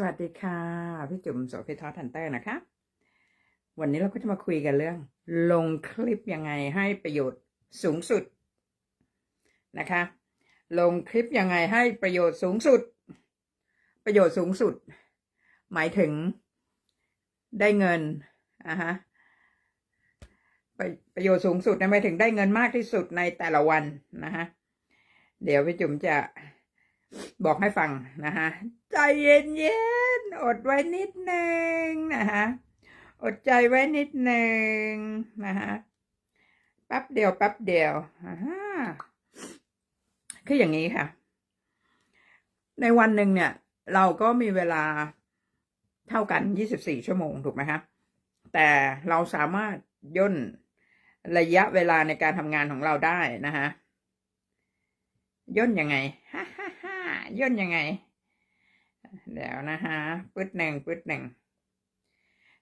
สวัสดีค่ะ พี่จุ๋มโสภิทอทันเตอร์นะคะ วันนี้เราก็จะมาคุยกันเรื่อง ลงคลิปยังไงให้ประโยชน์สูงสุดนะคะ ลงคลิปยังไงให้ประโยชน์สูงสุด ประโยชน์สูงสุด หมายถึงได้เงินอะฮะประประโยชน์สูงสุดนะหมายถึงได้เงินมากที่สุดในแต่ละวันนะคะเดี๋ยวพี่จุ๋มจะ บอกให้ฟังนะคะใจเย็นเย็นอดไว้นิดหนึ่งนะคะอดใจไว้นิดหนึ่งนะคะแป๊บเดียวแป๊บเดียวอ่าคืออย่างนี้ค่ะ ในวันหนึ่งเนี่ย เราก็มีเวลาเท่ากัน24ชั่วโมงถูกไหมคะแต่เราสามารถย่นระยะเวลาในการทำงานของเราได้นะคะย่นยังไงฮ่าฮ่าฮ่า ย่นยังไง เดี๋ยวนะฮะปึ๊ดหนึ่งปึ๊ดหนึ่ง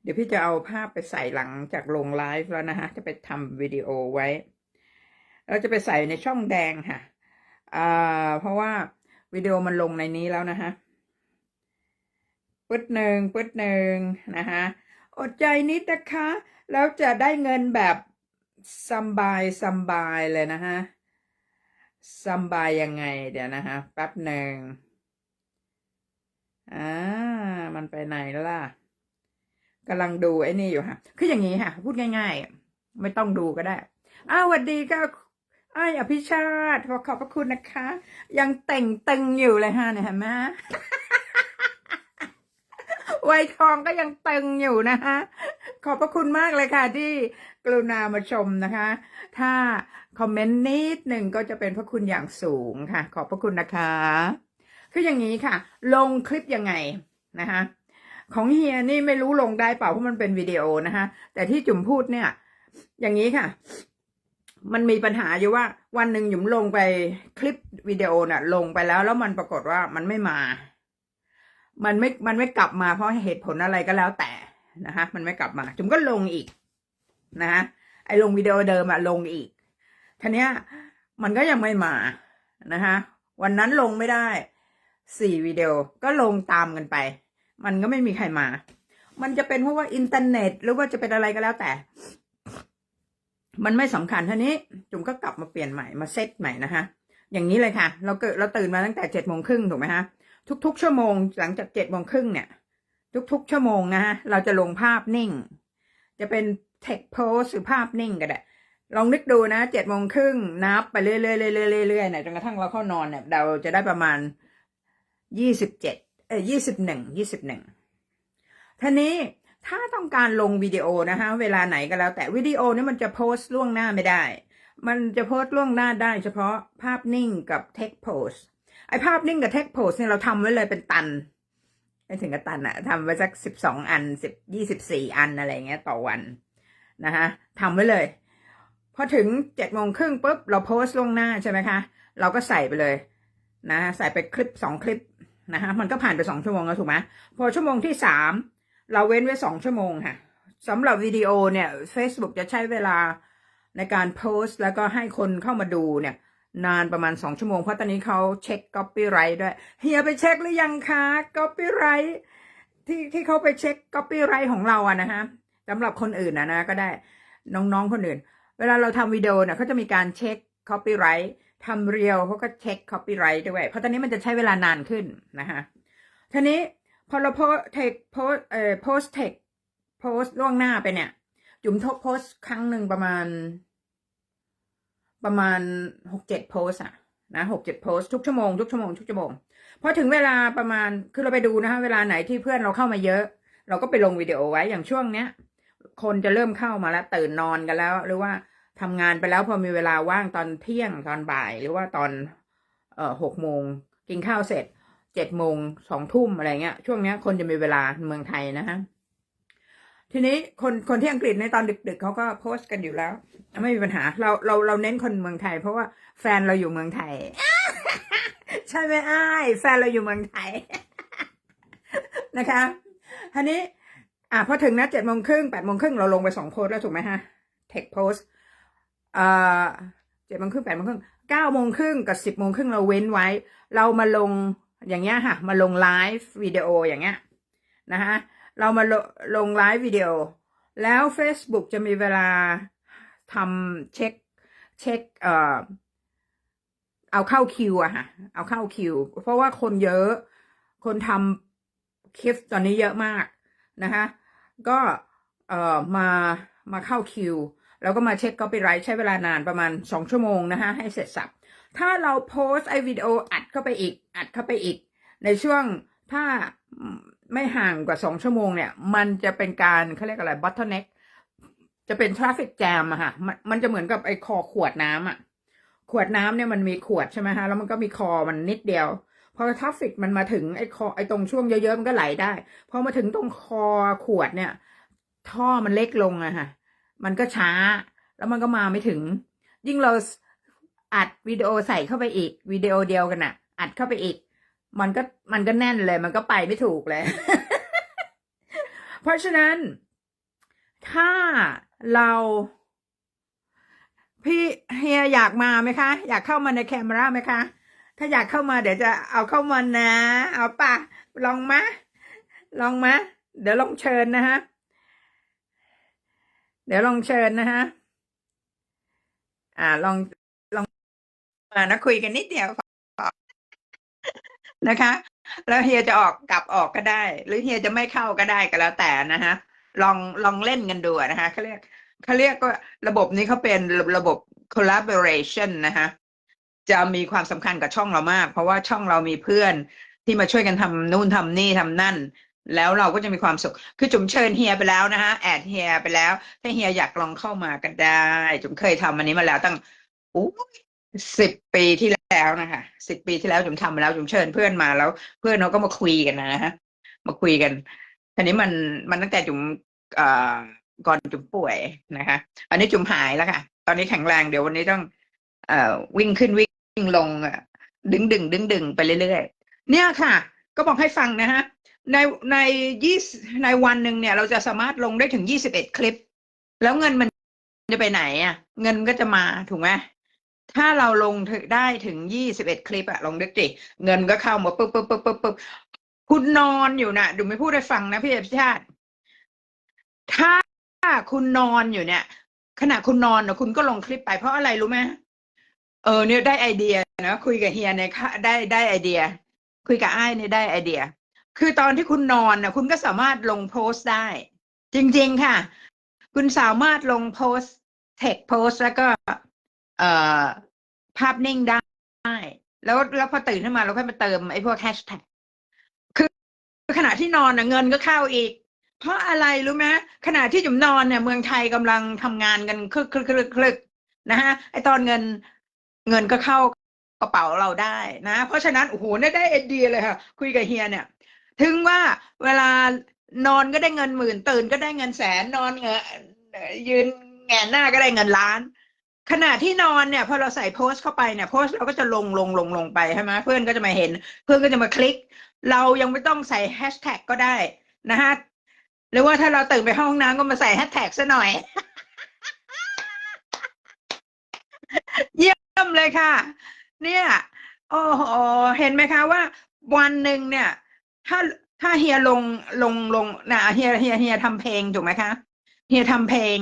เดี๋ยวพี่จะเอาภาพไปใส่หลังจากลงไลฟ์แล้วนะฮะจะไปทำวิดีโอไว้ เราจะไปใส่ในช่องแดงค่ะอ่าเพราะว่าวิดีโอมันลงในนี้แล้วนะฮะปึ๊ดหนึ่งปึ๊ดหนึ่งนะฮะอดใจนิดนะคะ แล้วจะได้เงินแบบสบายสบายเลยนะฮะ สำบายยังไง เดี๋ยวนะฮะแป๊บหนึ่งอ่ามันไปไหนล่ะกำลังดูไอ้นี่อยู่ค่ะคืออย่างนี้ค่ะพูดง่าย ๆ ไม่ต้องดูก็ได้ อ้าวสวัสดีค่ะไอ้อภิชาติขอขอบพระคุณนะคะ ยังแต่งตึงอยู่เลยฮะเนี่ยเห็นไหมวัยทองก็ยังตึงอยู่นะคะ ขอบพระคุณมากเลยค่ะที่กรุณามาชมนะคะ ถ้าคอมเมนต์นิดหนึ่งก็จะเป็นพระคุณอย่างสูงค่ะ ขอบพระคุณนะคะ คืออย่างนี้ค่ะ ลงคลิปยังไงนะคะของเฮียนี่ไม่รู้ลงได้เปล่าเพราะมันเป็นวิดีโอนะคะแต่ที่จุ๋มพูดเนี่ย อย่างนี้ค่ะ มันมีปัญหาอยู่ว่า วันหนึ่งหยุมลงไปคลิปวิดีโอน่ะ ลงไปแล้ว แล้วมันปรากฏว่ามันไม่มา มันไม่มันไม่กลับมาเพราะเหตุผลอะไรก็แล้วแต่ นะคะมันไม่กลับมาจุ๋มก็ลงอีกนะคะไอ้ลงวิดีโอเดิมอะลงอีกทีเนี้ยมันก็ยังไม่มานะคะวันนั้นลงไม่ได้สี่วิดีโอก็ลงตามกันไป มันก็ไม่มีใครมา มันจะเป็นเพราะว่าอินเทอร์เน็ต หรือว่าจะเป็นอะไรก็แล้วแต่ มันไม่สำคัญท่านี้ จุ๋มก็กลับมาเปลี่ยนใหม่มาเซตใหม่นะคะอย่างนี้เลยค่ะ เราเกิดเราตื่นมาตั้งแต่เจ็ดโมงครึ่งถูกไหมคะทุกๆ ชั่วโมงหลังจากเจ็ดโมงครึ่งเนี่ย ทุกๆ ชั่วโมงนะฮะ เราจะลงภาพนิ่ง จะเป็นเทคโพสหรือภาพนิ่งก็ได้ลองนึกดูนะเจ็ดโมงครึ่งนับไปเรื่อยๆเรื่อยๆเรื่อยๆเนี่ยจนกระทั่งเราเข้านอนเนี่ยเราจะได้ประมาณยี่สิบเจ็ดเอ้ยยี่สิบหนึ่งยี่สิบหนึ่งทีนี้ถ้าต้องการลงวิดีโอนะคะเวลาไหนก็แล้ว แต่วิดีโอนี่มันจะโพสต์ล่วงหน้าไม่ได้ มันจะโพสต์ล่วงหน้าได้เฉพาะภาพนิ่งกับเทคโพสไอภาพนิ่งกับเทคโพสเนี่ยเราทำไว้เลยเป็นตัน ไม่ถึงกับตันอะทำไว้สักสิบสองอันสิบยี่สิบสี่อันอะไรเงี้ยต่อวันนะคะทำไว้เลย พอถึงเจ็ดโมงครึ่งปุ๊บเราโพสต์ลงหน้าใช่ไหมคะ เราก็ใส่ไปเลยนะใส่ไปคลิปสองคลิปนะคะมันก็ผ่านไปสองชั่วโมงแล้วถูกไหมพอชั่วโมงที่สามเราเว้นไว้สองชั่วโมงค่ะสำหรับวิดีโอเนี่ย Facebook จะใช้เวลาในการโพสต์ แล้วก็ให้คนเข้ามาดูเนี่ย นานประมาณสองชั่วโมง เพราะตอนนี้เขาเช็ค copyright ด้วย เฮียไปเช็คหรือยังคะ copyright ที่ที่เขาไปเช็ค copyright ของเราอะนะฮะสำหรับคนอื่นนะนะก็ได้น้องๆคนอื่น เวลาเราทำวิดีโอเนี่ยเขาจะมีการเช็ค copyright ทำเรียวเขาก็เช็ค copyright ด้วย เพราะตอนนี้มันจะใช้เวลานานขึ้นนะคะทีนี้พอเราโพสเทคโพสเอ่อโพสเทคโพสล่วงหน้าไปเนี่ย จุ๋มทบโพสครั้งหนึ่งประมาณ ประมาณหกเจ็ดโพสอะนะหกเจ็ดโพสทุกชั่วโมงทุกชั่วโมงทุกชั่วโมงพอถึงเวลาประมาณคือเราไปดูนะคะเวลาไหนที่เพื่อนเราเข้ามาเยอะ เราก็ไปลงวิดีโอไว้อย่างช่วงเนี้ย คนจะเริ่มเข้ามาแล้วตื่นนอนกันแล้ว หรือว่าทำงานไปแล้วพอมีเวลาว่างตอนเที่ยงตอนบ่ายหรือว่าตอนเอ่อหกโมงกินข้าวเสร็จเจ็ดโมงสองทุ่มอะไรเงี้ยช่วงเนี้ยคนจะมีเวลาเมืองไทยนะฮะ ทีนี้คนคนที่อังกฤษในตอนดึกๆเขาก็โพสต์กันอยู่แล้ว ไม่มีปัญหา เราเราเราเน้นคนเมืองไทย เพราะว่าแฟนเราอยู่เมืองไทย ใช่ไหมอ้ายแฟนเราอยู่เมืองไทยนะคะทีนี้ อะพอถึงนะเจ็ดโมงครึ่งแปดโมงครึ่งเราลงไปสองโพสแล้วถูกไหมฮะเทคโพสอ่าเจ็ดโมงครึ่งแปดโมงครึ่งเก้าโมงครึ่งกับสิบโมงครึ่งเราเว้นไว้ เรามาลงอย่างเงี้ยค่ะ มาลงไลฟ์วิดีโออย่างเงี้ยนะคะ เรามาลลงไลฟ์วิดีโอ แล้ว Facebook จะมีเวลาทำเช็คเช็คเอ่อเอาเข้าคิวอะค่ะ เอาเข้าคิว เพราะว่าคนเยอะ คนทำคลิปตอนนี้เยอะมากนะคะ ก็เอ่อมามาเข้าคิว แล้วก็มาเช็ค copyright ใช้เวลานานประมาณสองชั่วโมงนะคะให้เสร็จสับ ถ้าเราโพสต์ไอวิดีโออัดเข้าไปอีก อัดเข้าไปอีก ในช่วงถ้า ไม่ห่างกว่าสองชั่วโมงเนี่ย มันจะเป็นการเขาเรียกอะไร bottleneck จะเป็น traffic jam อะค่ะมันมันจะเหมือนกับไอ้คอขวดน้ำอะขวดน้ำเนี่ยมันมีขวดใช่ไหมฮะแล้วมันก็มีคอมันนิดเดียวพอทราฟิกมันมาถึงไอ้คอไอ้ตรงช่วงเยอะๆมันก็ไหลได้พอมาถึงตรงคอขวดเนี่ย ท่อมันเล็กลงอะค่ะมันก็ช้า แล้วมันก็มาไม่ถึง ยิ่งเราอัดวิดีโอใส่เข้าไปอีกวิดีโอเดียวกันอะอัดเข้าไปอีก มันก็มันก็แน่นเลย มันก็ไปไม่ถูกเลย เพราะฉะนั้น ถ้าเราพี่เฮียอยากมาไหมคะ อยากเข้ามาในแคมราไหมคะ ถ้าอยากเข้ามาเดี๋ยวจะเอาเข้ามานะ เอาปะลองมะลองมะเดี๋ยวลองเชิญนะฮะ เดี๋ยวลองเชิญนะฮะ อ่าลองลองมานะคุยกันนิดเดียว นะคะ แล้วเฮียจะออกกลับออกก็ได้ หรือเฮียจะไม่เข้าก็ได้ก็แล้วแต่นะฮะลองลองเล่นกันดูนะคะเขาเรียกเขาเรียกว่าระบบนี้เขาเป็นระบบ collaboration นะคะจะมีความสำคัญกับช่องเรามาก เพราะว่าช่องเรามีเพื่อนที่มาช่วยกันทำนู่นทำนี่ทำนั่น แล้วเราก็จะมีความสุข คือจุ๋มเชิญเฮียไปแล้วนะคะแอดเฮียไปแล้ว ถ้าเฮียอยากลองเข้ามากันได้ จุ๋มเคยทำอันนี้มาแล้วตั้งอู้ สิบปีที่แล้วนะคะสิบปีที่แล้วจุ๋มทำมาแล้วจุ๋มเชิญเพื่อนมาแล้ว เพื่อนเขาก็มาคุยกันนะฮะมาคุยกันทีนี้มันมันตั้งแต่จุ๋มเอ่อก่อนจุ๋มป่วยนะคะ อันนี้จุ๋มหายแล้วค่ะ ตอนนี้แข็งแรงเดี๋ยววันนี้ต้อง เอ่อวิ่งขึ้นวิ่งลงอะดึงดึงดึงดึงไปเรื่อยๆเนี่ยค่ะ ก็บอกให้ฟังนะฮะในในยี่ในวันหนึ่งเนี่ย เราจะสามารถลงได้ถึงยี่สิบเอ็ดคลิป แล้วเงินมันจะไปไหนอะ เงินก็จะมาถูกไหม ถ้าเราลงได้ถึงยี่สิบเอ็ดคลิปอะลองนึกดิเงินก็เข้ามาปึ๊บปึ๊บปึ๊บปึ๊บปึ๊บคุณนอนอยู่นะดูไม่พูดให้ฟังนะพี่เอภิชาติ ถ้าคุณนอนอยู่เนี่ย ขณะคุณนอนนะคุณก็ลงคลิปไปเพราะอะไรรู้ไหมเออเนี่ยได้ไอเดียนะคุยกับเฮียเนี่ยค่ะได้ได้ไอเดีย คุยกับไอ้เนี่ยได้ไอเดีย คือตอนที่คุณนอนนะคุณก็สามารถลงโพสต์ได้ จริง ๆ ค่ะ คุณสามารถลงโพสต์เทคโพสต์แล้วก็ เอ่อภาพนิ่งได้ แล้วแล้วพอตื่นขึ้นมาเราค่อยมาเติมไอ้พวกแฮชแท็กคือขณะที่นอนนะเงินก็เข้าอีก เพราะอะไรรู้ไหมขณะที่จุ๋มนอนเนี่ยเมืองไทยกำลังทำงานกันคลึกคลึกคลึกคลึกนะฮะไอตอนเงินเงินก็เข้ากระเป๋าเราได้นะ เพราะฉะนั้นโอ้โหได้ไอเดียเลยค่ะ คุยกับเฮียเนี่ย ถึงว่าเวลานอนก็ได้เงินหมื่น ตื่นก็ได้เงินแสนนอนเงยืนแงนหน้าก็ได้เงินล้าน ขณะที่นอนเนี่ยพอเราใส่โพสต์เข้าไปเนี่ยโพสต์เราก็จะลงลงลงลงไปใช่ไหมเพื่อนก็จะมาเห็น เพื่อนก็จะมาคลิก เรายังไม่ต้องใส่แฮชแท็กก็ได้นะฮะหรือว่าถ้าเราตื่นไปห้องน้ำก็มาใส่แฮชแท็กซะหน่อย เยี่ยมเลยค่ะ เนี่ยโอ้โหเห็นไหมคะว่า วันหนึ่งเนี่ย ถ้าถ้าเฮียลงลงลงนะเฮียเฮียเฮียทำเพลงถูกไหมคะเฮียทำเพลง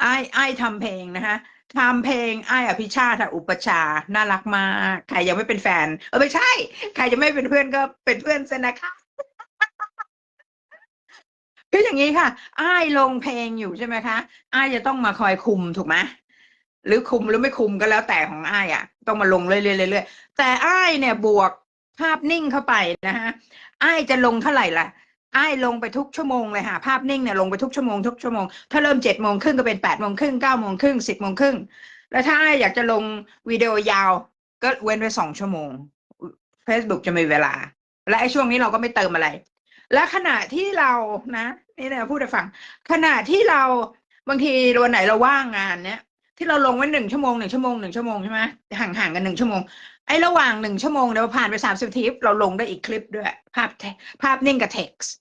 ไอ้ไอ้ทำเพลงนะคะ ทำเพลงไอ้อภิชาติอุปชา น่ารักมาก ใครยังไม่เป็นแฟน เออไม่ใช่ ใครจะไม่เป็นเพื่อนก็เป็นเพื่อนซะนะคะคืออย่างนี้ค่ะอ้ายลงเพลงอยู่ใช่ไหมคะอ้ายจะต้องมาคอยคุมถูกไหมหรือคุมหรือไม่คุมก็แล้วแต่ของอ้ายอะ ต้องมาลงเรื่อยๆเรื่อยๆแต่อ้ายเนี่ยบวกภาพนิ่งเข้าไปนะฮะอ้ายจะลงเท่าไหร่ล่ะ ไอ้ลงไปทุกชั่วโมงเลยค่ะภาพนิ่งเนี่ยลงไปทุกชั่วโมงทุกชั่วโมงถ้าเริ่มเจ็ดโมงครึ่งก็เป็นแปดโมงครึ่งเก้าโมงครึ่งสิบโมงครึ่งแล้วถ้าอ้ายอยากจะลงวิดีโอยาว ก็เว้นไว้สองชั่วโมง Facebook จะมีเวลา และไอ้ช่วงนี้เราก็ไม่เติมอะไร และขณะที่เรานะนี่เราพูดให้ฟัง ขณะที่เราบางทีวันไหนเราว่างงานเนี้ยที่เราลงไว้หนึ่งชั่วโมงหนึ่งชั่วโมงหนึ่งชั่วโมงใช่ไหมห่างๆกันหนึ่งชั่วโมงไอ้ระหว่างหนึ่งชั่วโมงเดี๋ยวผ่านไปสามสิบทีเราลงได้อีกคลิปด้วย ภาพภาพนิ่งกับเท็กซ์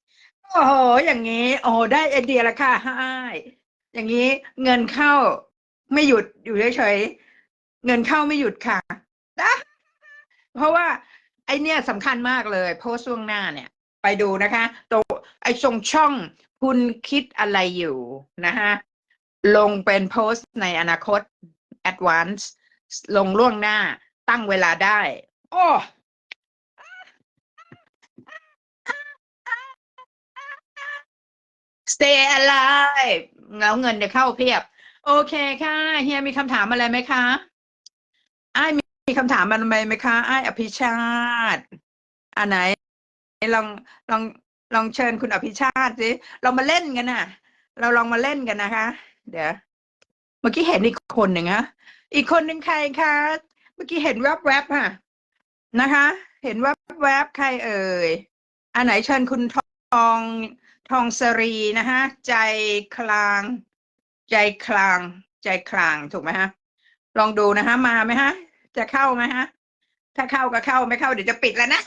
โอ้โห อย่างนี้ โอ้ได้ไอเดียละค่ะให้อย่างนี้เงินเข้าไม่หยุดอยู่เฉยๆเงินเข้าไม่หยุดค่ะนะเพราะว่า ไอเนี่ยสำคัญมากเลย โพสต์ล่วงหน้าเนี่ย ไปดูนะคะตัวไอ้ตรงช่องคุณคิดอะไรอยู่นะคะลงเป็นโพสต์ในอนาคต advance ลงล่วงหน้าตั้งเวลาได้ โอ้ stay alive แล้วเงินจะเข้าเพียบ โอเคค่ะ เฮียมีคำถามอะไรไหมคะไอ้มีมีคำถามอะไรไหมคะไอ้อภิชาติอันไหนลองลองลองเชิญคุณอภิชาติสิเรามาเล่นกันน่ะเราลองมาเล่นกันนะคะ เดี๋ยวเมื่อกี้เห็นอีกคนหนึ่งฮะอีกคนหนึ่งใครคะเมื่อกี้เห็นแวบๆค่ะนะคะ เห็นแวบๆใครเอ่ยอันไหนเชิญคุณทอง ทองสรีนะคะใจคลาง ใจคลาง ใจคลางถูกไหมฮะ ลองดูนะคะมาไหมฮะ จะเข้าไหมฮะ ถ้าเข้าก็เข้าไม่เข้าเดี๋ยวจะปิดแล้วนะ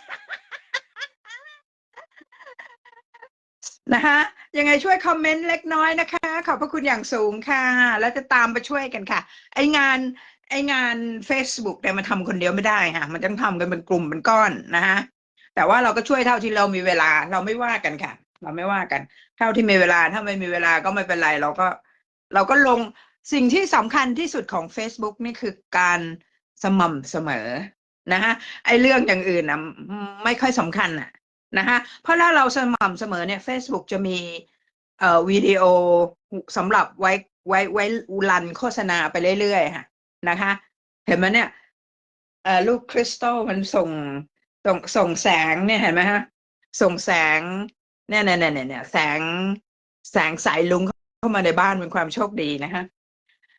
นะคะยังไงช่วยคอมเมนต์เล็กน้อยนะคะ ขอบพระคุณอย่างสูงค่ะ แล้วจะตามไปช่วยกันค่ะ ไองานไองาน Facebook เนี่ยมันทำคนเดียวไม่ได้ค่ะมันต้องทำกันเป็นกลุ่มเป็นก้อนนะคะแต่ว่าเราก็ช่วยเท่าที่เรามีเวลาเราไม่ว่ากันค่ะ เราไม่ว่ากัน เท่าที่มีเวลาถ้าไม่มีเวลาก็ไม่เป็นไร เราก็ เราก็ลงสิ่งที่สำคัญที่สุดของ Facebook นี่คือการสม่ำเสมอนะคะไอ้เรื่องอย่างอื่นนะไม่ค่อยสำคัญน่ะนะคะเพราะถ้าเราสม่ำเสมอเนี่ย Facebook จะมีเอ่อวิดีโอสำหรับไว้ไว้ไว้รันโฆษณาไปเรื่อยๆค่ะนะคะ เห็นไหมเนี่ยเอ่อลูกคริสตัลมันส่งส่งส่งแสงเนี่ยเห็นไหมฮะส่งแสง เนี่ยเนี่ยเนี่ยเนี่ยแสงแสงสายลุงเข้ามาในบ้านเป็นความโชคดีนะคะ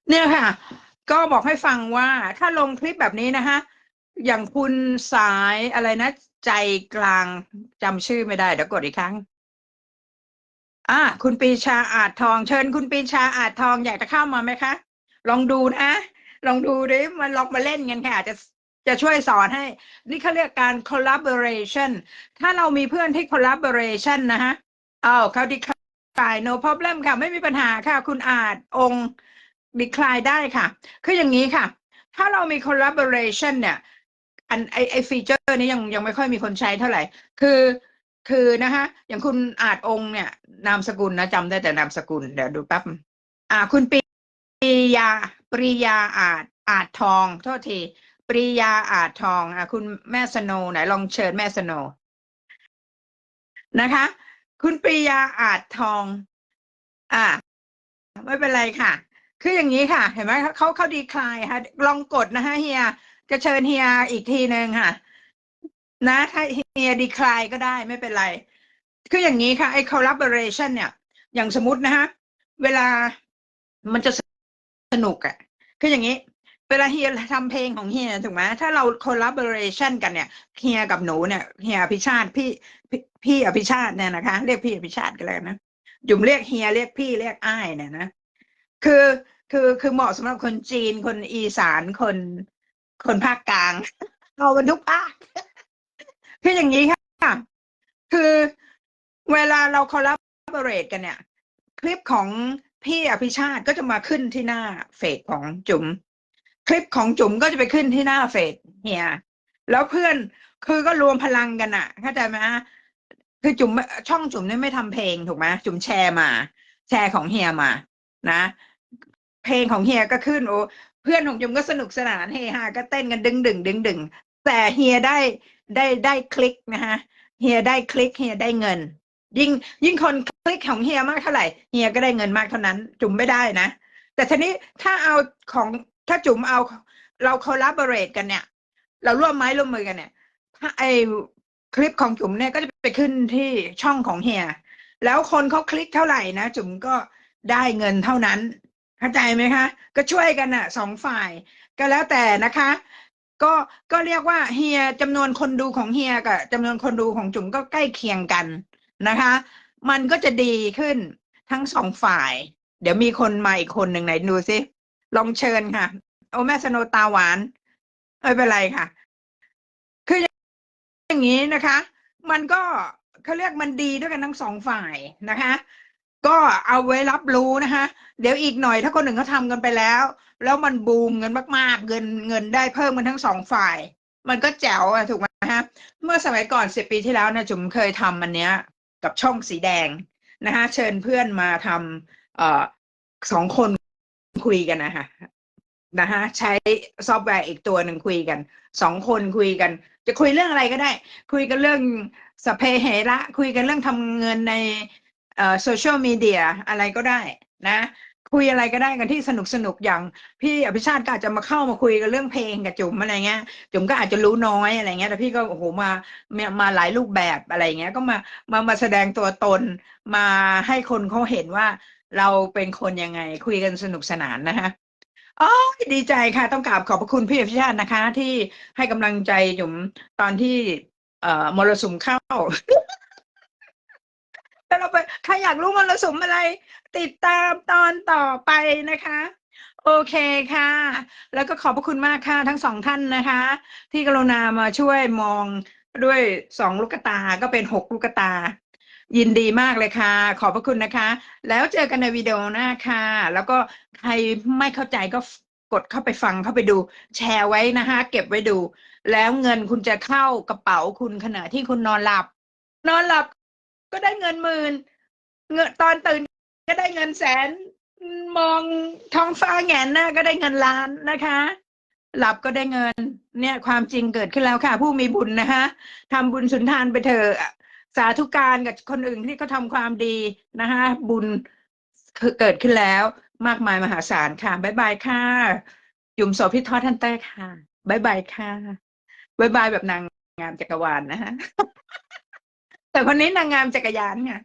เนี่ยค่ะ ก็บอกให้ฟังว่าถ้าลงคลิปแบบนี้นะคะอย่างคุณสายอะไรนะ ใจกลางจำชื่อไม่ได้เดี๋ยวกดอีกครั้งอ่าคุณปีชาอาจทองเชิญ คุณปีชาอาจทองอยากจะเข้ามาไหมคะ ลองดูนะลองดูดิมันลองมาเล่นกันค่ะจะ จะช่วยสอนให้ นี่เขาเรียกการ collaboration ถ้าเรามีเพื่อนที่ collaboration นะฮะอ้าวเขา decline no problem ค่ะ ไม่มีปัญหาค่ะ คุณอาจองค์ decline ได้ค่ะ คืออย่างนี้ค่ะ ถ้าเรามี collaboration เนี่ยอันไอไอฟีเจอร์นี้ยังยังไม่ค่อยมีคนใช้เท่าไหร่ คือคือนะคะอย่างคุณอาจองค์เนี่ย นามสกุลนะจำได้แต่นามสกุล เดี๋ยวดูแป๊บอ่า คุณปรียาปริยาอาจอาจทองโทษที ปริยาอาจทองอะคุณแม่สโนไหนลองเชิญแม่สโนนะคะ คุณปริยาอาจทอง อ่าไม่เป็นไรค่ะ คืออย่างนี้ค่ะ เห็นไหมเขาเขาดีคลายค่ะ ลองกดนะฮะเฮีย จะเชิญเฮียอีกทีหนึ่งค่ะ นะถ้าเฮียดีคลายก็ได้ไม่เป็นไร คืออย่างนี้ค่ะไอ้ collaboration เนี่ย อย่างสมมตินะฮะเวลามันจะสนุกอะคืออย่างนี้ เวลาเฮียทำเพลงของเฮียถูกไหมถ้าเรา collaboration กันเนี่ยเฮียกับหนูเนี่ยเฮียอภิชาติพี่พี่พี่อภิชาติเนี่ยนะคะ เรียกพี่อภิชาติกันแล้วนะจุ่มเรียกเฮียเรียกพี่เรียกอ้ายเนี่ยนะคือคือคือเหมาะสำหรับคนจีนคนอีสานคนคนภาคกลางเอาบรรทุกภาคคืออย่างนี้ค่ะ คือเวลาเรา collaborate กันเนี่ย คลิปของพี่อภิชาติก็จะมาขึ้นที่หน้าเฟซของจุ๋ม คลิปของจุ๋มก็จะไปขึ้นที่หน้าเฟซเฮียแล้วเพื่อนคือก็รวมพลังกันอะเข้าใจไหมคือจุ๋มช่องจุ๋มเนี่ยไม่ทำเพลงถูกไหมจุ๋มแชร์มา แชร์ของเฮียมา นะ เพลงของเฮียก็ขึ้นโอ้เพื่อนของจุ๋มก็สนุกสนานเฮฮาก็เต้นกันดึงดึงดึงดึงแต่เฮียได้ได้ได้คลิกนะฮะเฮียได้คลิกเฮียได้เงิน ยิ่งยิ่งคนคลิกของเฮียมากเท่าไหร่เฮียก็ได้เงินมากเท่านั้น จุ๋มไม่ได้นะแต่ทีนี้ถ้าเอาของ ถ้าจุ๋มเอาเรา collaborate กันเนี่ย เราร่วมไม้ร่วมมือกันเนี่ยถ้าไอคลิปของจุ๋มเนี่ยก็จะไปขึ้นที่ช่องของเฮีย แล้วคนเขาคลิกเท่าไหร่นะจุ๋มก็ได้เงินเท่านั้นเข้าใจไหมคะ ก็ช่วยกันอะสองฝ่าย ก็แล้วแต่นะคะ ก็ก็เรียกว่าเฮียจำนวนคนดูของเฮียกับจำนวนคนดูของจุ๋มก็ใกล้เคียงกันนะคะ มันก็จะดีขึ้นทั้งสองฝ่าย เดี๋ยวมีคนมาอีกคนหนึ่งไหนดูซิ ลองเชิญค่ะ โอแม่สโนตาหวานไม่เป็นไรค่ะ คืออย่างนี้นะคะ มันก็เขาเรียกมันดีด้วยกันทั้งสองฝ่ายนะคะ ก็เอาไว้รับรู้นะคะ เดี๋ยวอีกหน่อยถ้าคนหนึ่งเขาทำกันไปแล้ว แล้วมันบูมเงินมากๆ เงินเงินได้เพิ่มกันทั้งสองฝ่าย มันก็แจ๋วอะถูกไหมฮะ เมื่อสมัยก่อนสิบปีที่แล้วนะจุ๋มเคยทำอันเนี้ย กับช่องสีแดงนะคะเชิญเพื่อนมาทำเอ่อสองคน คุยกันนะคะนะคะใช้ซอฟต์แวร์อีกตัวหนึ่งคุยกันสองคนคุยกัน จะคุยเรื่องอะไรก็ได้ คุยกันเรื่องสเปเหระคุยกันเรื่องทำเงินในเอ่อโซเชียลมีเดียอะไรก็ได้นะ คุยอะไรก็ได้กันที่สนุกสนุกอย่าง พี่อภิชาติก็อาจจะมาเข้ามาคุยกันเรื่องเพลงกับจุ๋มอะไรเงี้ยจุ๋มก็อาจจะรู้น้อยอะไรเงี้ยแต่พี่ก็โอ้โหมามามาหลายรูปแบบอะไรเงี้ยก็มามามาแสดงตัวตนมาให้คนเขาเห็นว่า เราเป็นคนยังไงคุยกันสนุกสนานนะคะอ๋อดีใจค่ะ ต้องกราบขอบพระคุณพี่อภิชาตินะคะ ที่ให้กำลังใจจุ๋มตอนที่ เอ่อมรสุมเข้าแล้วเราไปใครอยากรู้มรสุมอะไร ติดตามตอนต่อไปนะคะ โอเคค่ะ แล้วก็ขอบพระคุณมากค่ะ ทั้งสองท่านนะคะ ที่กรุณามาช่วยมองด้วยสองลูกตาก็เป็นหกลูกตา ยินดีมากเลยค่ะ ขอบพระคุณนะคะ แล้วเจอกันในวิดีโอหน้าค่ะ แล้วก็ใครไม่เข้าใจก็กดเข้าไปฟังเข้าไปดู แชร์ไว้นะคะ เก็บไว้ดู แล้วเงินคุณจะเข้ากระเป๋าคุณขณะที่คุณนอนหลับ นอนหลับก็ได้เงินหมื่นเงินตอนตื่นก็ได้เงินแสน มองท้องฟ้าแงนหน้าก็ได้เงินล้านนะคะ หลับก็ได้เงิน เนี่ยความจริงเกิดขึ้นแล้วค่ะ ผู้มีบุญนะคะทำบุญสุนทานไปเถอะ สาธุการกับคนอื่นที่เขาทำความดีนะคะบุญเกิดขึ้นแล้วมากมายมหาศาลค่ะบ๊ายบายค่ะ ยุมโสพิทอดท่านเต้ค่ะบ๊ายบายค่ะบ๊ายบายแบบนางงามจักรวาลนะคะแต่คนนี้นางงามจักรยานค่ะ